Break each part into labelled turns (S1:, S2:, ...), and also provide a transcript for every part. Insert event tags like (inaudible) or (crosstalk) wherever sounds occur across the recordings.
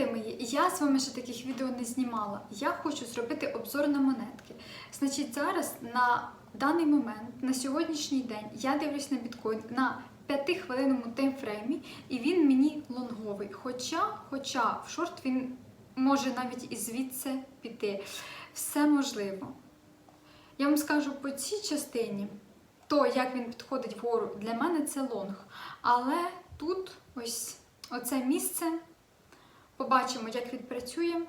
S1: Золоті мої, я з вами ще таких відео не знімала. Я хочу зробити обзор на монетки. Значить, зараз на даний момент, на сьогоднішній день, я дивлюсь на біткоін на 5-хвилинному таймфреймі, і він мені лонговий. Хоча, хоча в шорт він може навіть і звідси піти. Все можливо. Я вам скажу по цій частині, то як він підходить вгору, для мене це лонг. Але тут ось оце місце. Побачимо, як відпрацює.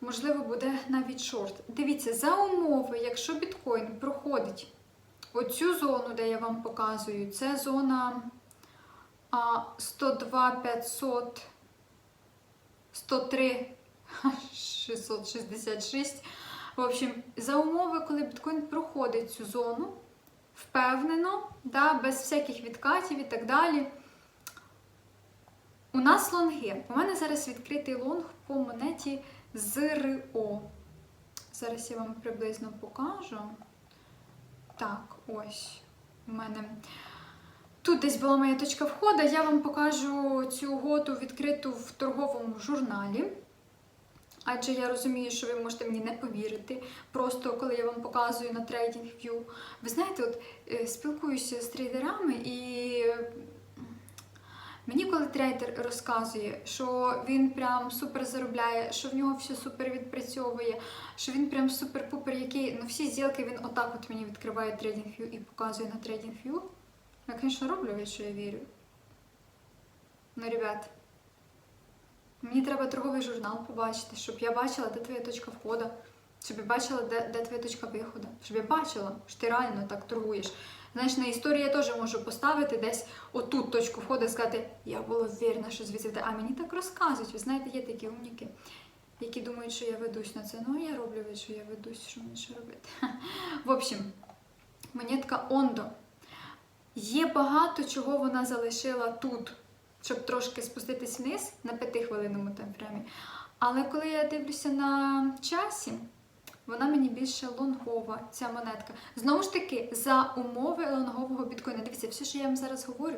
S1: Можливо, буде навіть шорт. Дивіться, за умови, якщо біткоін проходить оцю зону, де я вам показую, це зона 102 500, 103 666. В общем, за умови, коли біткоін проходить цю зону, впевнено, да, без всяких відкатів і так далі. У нас лонги. У мене зараз відкритий лонг по монеті ЗРО. Зараз я вам приблизно покажу. Так, ось у мене. Тут десь була моя точка входу. Я вам покажу цю угоду відкриту в торговому журналі. Адже я розумію, що ви можете мені не повірити. Просто коли я вам показую на TradingView. Ви знаєте, от е, спілкуюся з трейдерами і Мені коли трейдер розказує, що він прям супер заробляє, що в нього все супер відпрацьовує, що він прям супер-пупер, який ну всі зділки він отак от мені відкриває TradingView і показує на TradingView. Я, звісно, роблю, від що я вірю. Ну, ребят, мені треба торговий журнал побачити, щоб я бачила, де твоя точка входу, щоб я бачила, де, де твоя точка виходу, щоб я бачила, що ти реально так торгуєш. Знаєш, на історії я теж можу поставити десь отут точку входу і сказати, я була впевнена, що звідси. А мені так розказують. Ви знаєте, є такі умніки, які думають, що я ведусь на це. Ну, я роблю що я ведусь, що мені ще робити. (laughs) В общем, монетка Ондо. Є багато чого вона залишила тут, щоб трошки спуститись вниз на 5-хвилинному. Але коли я дивлюся на часі, вона мені більше лонгова, ця монетка. Знову ж таки, за умови лонгового біткоїна. Дивіться, все, що я вам зараз говорю,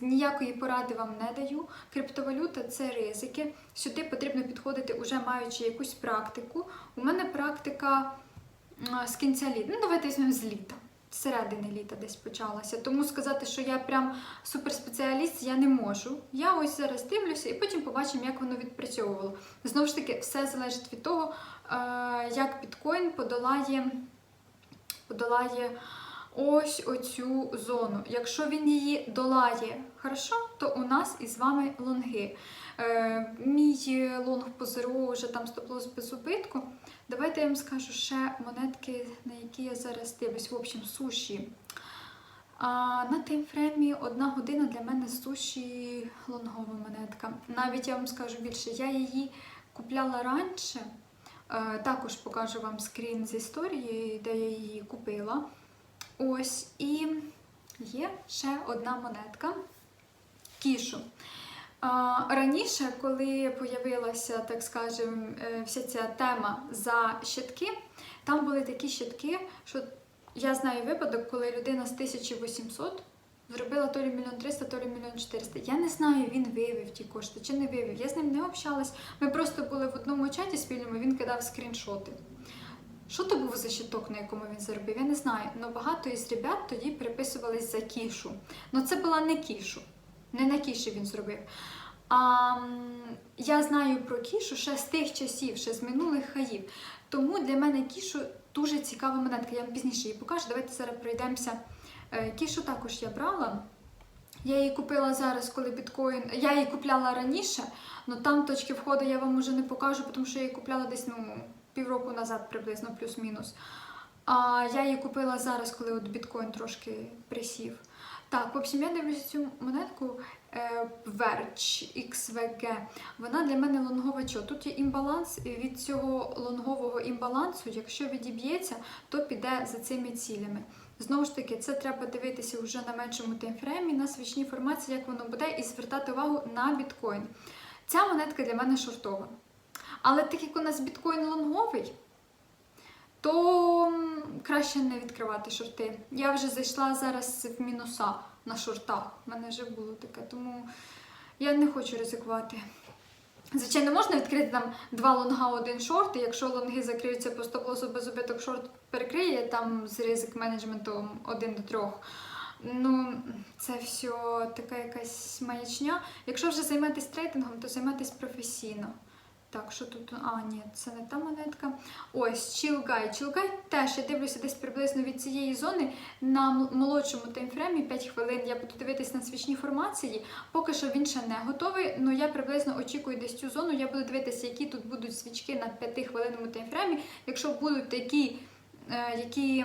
S1: ніякої поради вам не даю. Криптовалюта це ризики. Сюди потрібно підходити, уже маючи якусь практику. У мене практика з кінця літа. Ну, давайте візьмемо з літа. Середини літа десь почалася. Тому сказати, що я прям суперспеціаліст, я не можу. Я ось зараз дивлюся і потім побачимо, як воно відпрацьовувало. Знову ж таки, все залежить від того, е, як біткоін подолає, подолає ось оцю зону. Якщо він її долає хорошо, то у нас із вами лонги. Е, Мій лонг по ЗРО вже там стоп-лосс без убитку. Давайте я вам скажу ще монетки, на які я зараз дивлюсь. В общем, суші. А, на таймфреймі одна година для мене суші лонгова монетка. Навіть я вам скажу більше, я її купляла раніше. Е, також покажу вам скрін з історії, де я її купила. Ось, і є ще одна монетка кішу. Раніше, коли появилася, так скажемо, е, вся ця тема за щитки, там були такі щитки, що я знаю випадок, коли людина з 1800 зробила то лі мільйон 300, то лі мільйон 400. Я не знаю, він вивів ті кошти чи не вивів. Я з ним не общалась. Ми просто були в одному чаті спільному, він кидав скріншоти. Що то був за щиток, на якому він заробив? Я не знаю. але багато із ребят тоді переписувались за кішу. Ну це була не кішу. Не на кіші він зробив. А, я знаю про кішу ще з тих часів, ще з минулих хаїв. Тому для мене кішу дуже цікава монетка. Я вам пізніше її покажу. Давайте зараз пройдемося. Е, Кішу також я брала. Я її купила зараз, коли біткоін. Я її купляла раніше, але там точки входу я вам уже не покажу, тому що я її купляла десь ну, півроку назад, приблизно, плюс-мінус. А я її купила зараз, коли от біткоін трошки присів. Так, в общем, я дивлюся цю монетку Verge XVG. Вона для мене лонгова чо. Тут є імбаланс, і від цього лонгового імбалансу, якщо відіб'ється, то піде за цими цілями. Знову ж таки, це треба дивитися вже на меншому таймфреймі, на свічній формації, як воно буде, і звертати увагу на біткоін. Ця монетка для мене шортова. Але так як у нас біткоін лонговий, то краще не відкривати шорти. Я вже зайшла зараз в мінуса на шортах. У мене вже було таке, тому я не хочу ризикувати. Звичайно, можна відкрити там два лонга, один шорт, і якщо лонги закриються по стоп-лосу без убиток, шорт перекриє там з ризик менеджменту 1 до 3. Ну, це все така якась маячня. Якщо вже займатися трейдингом, то займатися професійно. Так, що тут? А, ні, це не та монетка. Ось, Чілгай. Чілгай теж я дивлюся десь приблизно від цієї зони на молодшому таймфремі 5 хвилин. Я буду дивитись на свічні формації. Поки що він ще не готовий, але я приблизно очікую десь цю зону. Я буду дивитися, які тут будуть свічки на 5 хвилинному таймфремі. Якщо будуть такі, е, які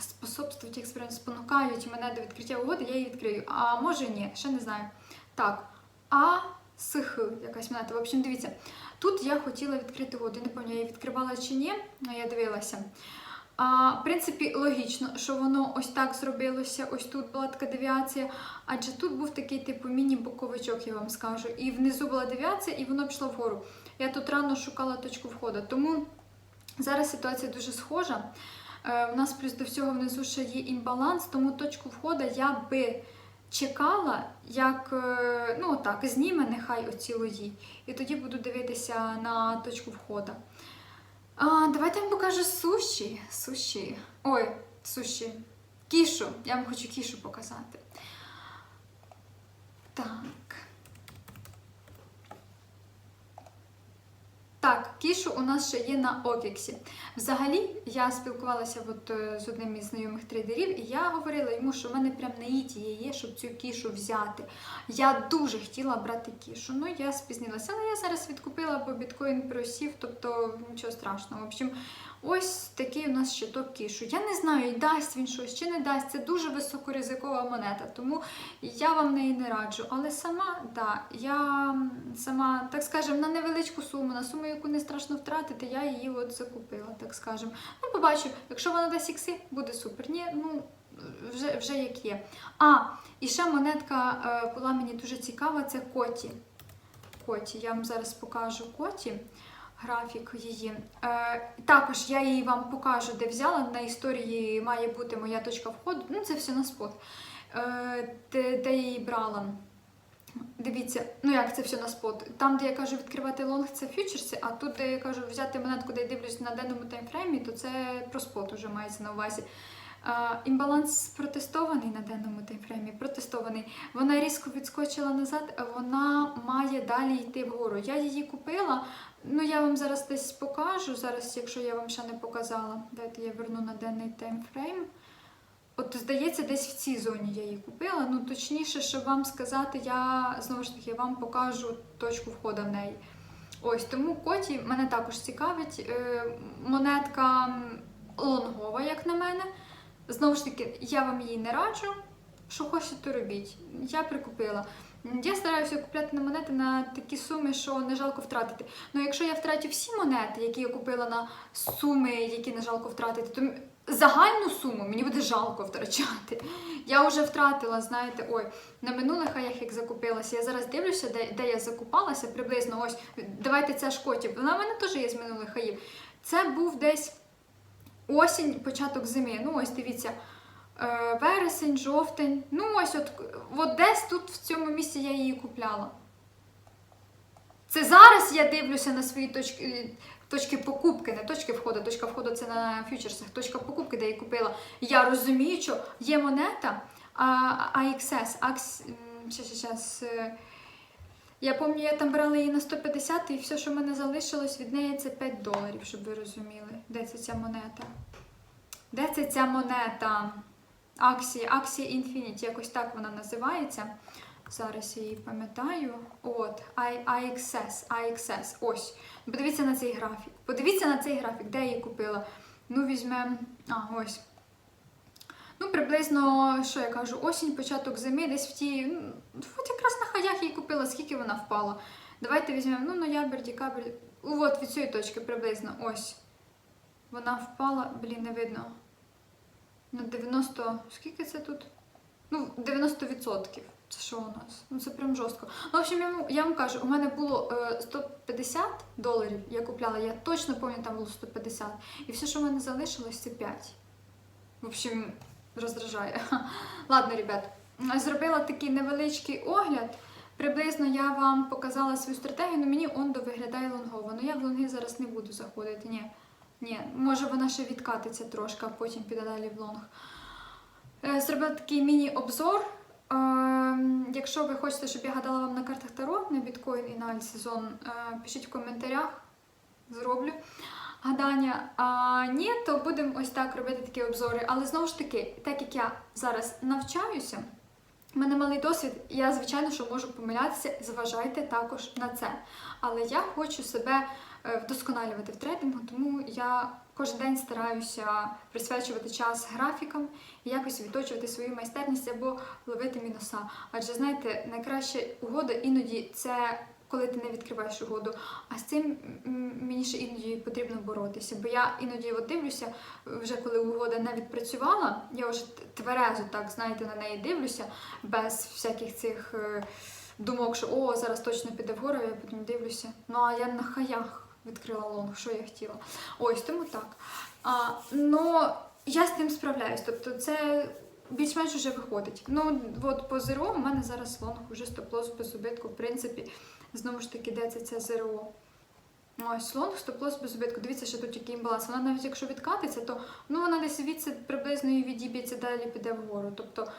S1: способствують, сказати, спонукають мене до відкриття угоди, я її відкрию. А може ні, ще не знаю. Так, а сих якась монета. В общем, дивіться, тут я хотіла відкрити угоду. Не пам'ятаю, я відкривала чи ні, але я дивилася. А, в принципі, логічно, що воно ось так зробилося. Ось тут була така девіація, адже тут був такий типу міні-боковичок, я вам скажу. І внизу була девіація, і воно пішло вгору. Я тут рано шукала точку входу. Тому зараз ситуація дуже схожа. Е, У нас плюс до всього внизу ще є імбаланс, тому точку входу я би чекала, як е, ну так, зніме нехай оці лої. І тоді буду дивитися на точку входу. А, давайте я вам покажу суші. Суші. Ой, суші. Кішу. Я вам хочу кішу показати. Так. Так, кішу у нас ще є на Окіксі. Взагалі, я спілкувалася от, е, з одним із знайомих трейдерів, і я говорила йому, що в мене прям наїтіє є, щоб цю кішу взяти. Я дуже хотіла брати кішу. Ну, я спізнилася, але я зараз відкупила, бо біткоін просів, тобто нічого страшного. В общем, ось такий у нас щиток кішу. Я не знаю, дасть він щось чи не дасть. Це дуже високоризикова монета, тому я вам неї не раджу. Але сама, да, я сама, так скажемо, на невеличку суму, на суму, яку не страшно втратити, я її от закупила, так скажемо. Ну, побачу, якщо вона дасть ікси, буде супер. Ні, ну. Вже, вже як є. А, і ще монетка е, була мені дуже цікава, це коті. Коті. Я вам зараз покажу коті, графік її. Е, також я її вам покажу, де взяла. На історії має бути моя точка входу. Ну, це все на спот. Е, де, де я її брала. Дивіться, ну як це все на спот. Там, де я кажу відкривати лонг, це фьючерси, а тут, де я кажу взяти монетку, де я дивлюсь на денному таймфреймі, то це про спот уже мається на увазі. Імбаланс протестований на денному таймфреймі, протестований. Вона різко відскочила назад, вона має далі йти вгору. Я її купила. Ну, я вам зараз десь покажу. Зараз, якщо я вам ще не показала, дайте я верну на денний таймфрейм. От, здається, десь в цій зоні я її купила. Ну, точніше, щоб вам сказати, я знову ж таки вам покажу точку входу в неї. Ось тому коті мене також цікавить. Е, монетка лонгова, як на мене. Знову ж таки, я вам її не раджу. Що хочете, то робіть. Я прикупила. Я стараюся купляти на монети на такі суми, що не жалко втратити. Ну, якщо я втратю всі монети, які я купила на суми, які не жалко втратити, то загальну суму мені буде жалко втрачати. Я вже втратила, знаєте, ой, на минулих хаях як закупилася. Я зараз дивлюся, де, де я закупалася, приблизно ось. Давайте це ж котів. Вона в мене теж є з минулих хаїв. Це був десь осінь, початок зими. Ну, ось дивіться. Е, вересень, жовтень. Ну, ось от, от десь тут в цьому місці я її купляла. Це зараз я дивлюся на свої точки, точки покупки, не точки входу. Точка входу це на фьючерсах, точка покупки, де я купила. Я розумію, що є монета а, AXS, AX, я пам'ятаю, я там брала її на 150 і все, що в мене залишилось від неї, це 5 доларів, щоб ви розуміли. Де це ця монета? Де це ця монета? Аксія, Аксія Infinity, якось так вона називається. Зараз я її пам'ятаю. От, IXS, IXS. Ось. Подивіться на цей графік. Подивіться на цей графік, де я її купила. Ну, візьмемо. А, ось. Ну, приблизно, що я кажу, осінь, початок зими, десь в ті. ну, От якраз на хаях її купила, скільки вона впала. Давайте візьмемо, ну, ноябрь, декабрь. От від цієї точки приблизно. Ось. Вона впала, блін, не видно. На 90. Скільки це тут? Ну, 90%. Це що у нас? Ну це прям жорстко. Ну, в общем, я, вам- я вам кажу, у мене було е, 150 доларів, я купляла, я точно пам'ятаю, там було 150. І все, що в мене залишилось, це 5. В общем, роздражає. (laughs) Ладно, ребят, зробила такий невеличкий огляд. Приблизно я вам показала свою стратегію, але мені ондо виглядає лонгово. Ну я в лонги зараз не буду заходити. Ні. Ні, може вона ще відкатиться трошки, а потім піде далі в лонг. Е, Зробила такий міні-обзор. Е, Якщо ви хочете, щоб я гадала вам на картах Таро, на біткоін і на альсезон, е, пишіть в коментарях, зроблю гадання. А ні, то будемо ось так робити такі обзори. Але знову ж таки, так як я зараз навчаюся, в мене малий досвід, я звичайно, що можу помилятися, зважайте також на це. Але я хочу себе е, вдосконалювати в трейдингу, тому я кожен день стараюся присвячувати час графікам і якось відточувати свою майстерність або ловити мінуса. Адже знаєте, найкраща угода іноді це. Коли ти не відкриваєш угоду, а з цим мені ще іноді потрібно боротися. Бо я іноді от дивлюся, вже коли угода не відпрацювала, я вже тверезо так знаєте на неї дивлюся, без всяких цих е, думок, що о, зараз точно піде вгору, я потім дивлюся. Ну а я на хаях відкрила лонг, що я хотіла. Ось тому так. А, ну, я з тим справляюсь. Тобто це більш-менш вже виходить. Ну, от по ЗРО у мене зараз лонг уже стоп-лос без убитку, в принципі, знову ж таки, де це ЗРО. Ось лонг, стоп-лос без убитку. Дивіться, що тут який імбаланс. Вона навіть якщо відкатиться, то ну, вона десь відси приблизно і відіб'ється, далі піде вгору. Тобто,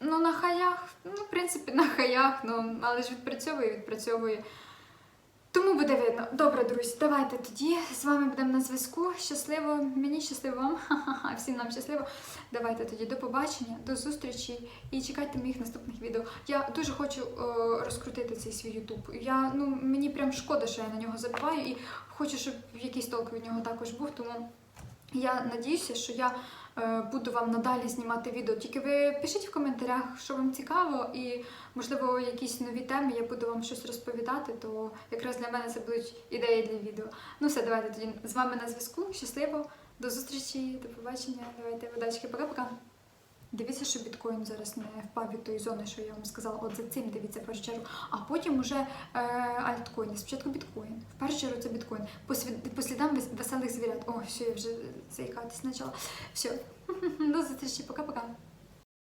S1: ну на хаях, ну, в принципі, на хаях, ну, але ж відпрацьовує, відпрацьовує. Тому буде видно. Добре, друзі, давайте тоді з вами будемо на зв'язку. Щасливо, мені щасливо вам, Ха-ха-ха, всім нам щасливо. Давайте тоді до побачення, до зустрічі і чекайте моїх наступних відео. Я дуже хочу е, розкрутити цей свій Ютуб. Я ну мені прям шкода, що я на нього забиваю, і хочу, щоб якийсь толк від нього також був. Тому я надіюся, що я буду вам надалі знімати відео. Тільки ви пишіть в коментарях, що вам цікаво, і можливо якісь нові теми я буду вам щось розповідати, то якраз для мене це будуть ідеї для відео. Ну все, давайте тоді з вами на зв'язку. Щасливо, до зустрічі, до побачення. Давайте удачки, пока-пока. Дивіться, що біткоін зараз не впав від тої зони, що я вам сказала. От за цим дивіться першу чергу. А потім уже е, альткоїни. Спочатку біткоін. В першу чергу це біткоін. По, по слідам веселих звірят. О, все, я вже заїкатись почала. Все. До (laughs) зустрічі, пока-пока.